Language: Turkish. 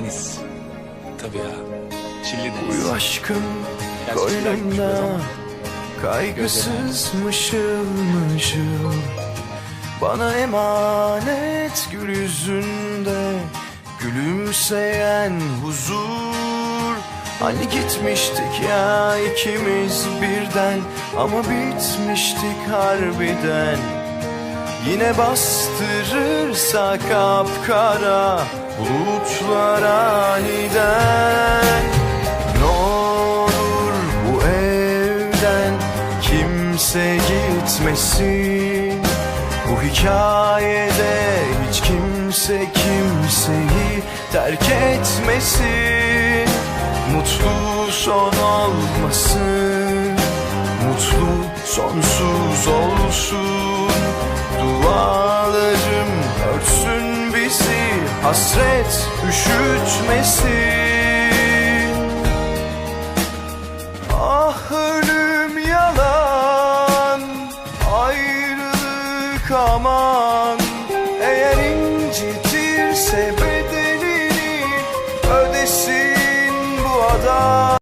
deniz. Tabii ya. Çilli deniz. Uyu aşkım koynumda kaygısız mışıl mışıl. Bana emanet gül yüzünde gülümseyen huzur. Hani gitmiştik ya ikimiz birden ama bitmiştik harbiden. Yine bastırırsa kapkara Bulutlar aniden. Ne olur bu evden kimse gitmesin. Bu hikayede hiç kimse kimseyi terk etmesin. Mutlu son olmasın Mutlu sonsuz olsun Dualarım örtsün bizi Hasret üşütmesin. Ah ölüm yalan Ayrılık aman. Eğer incitirse bedenini Ödesin bu adam.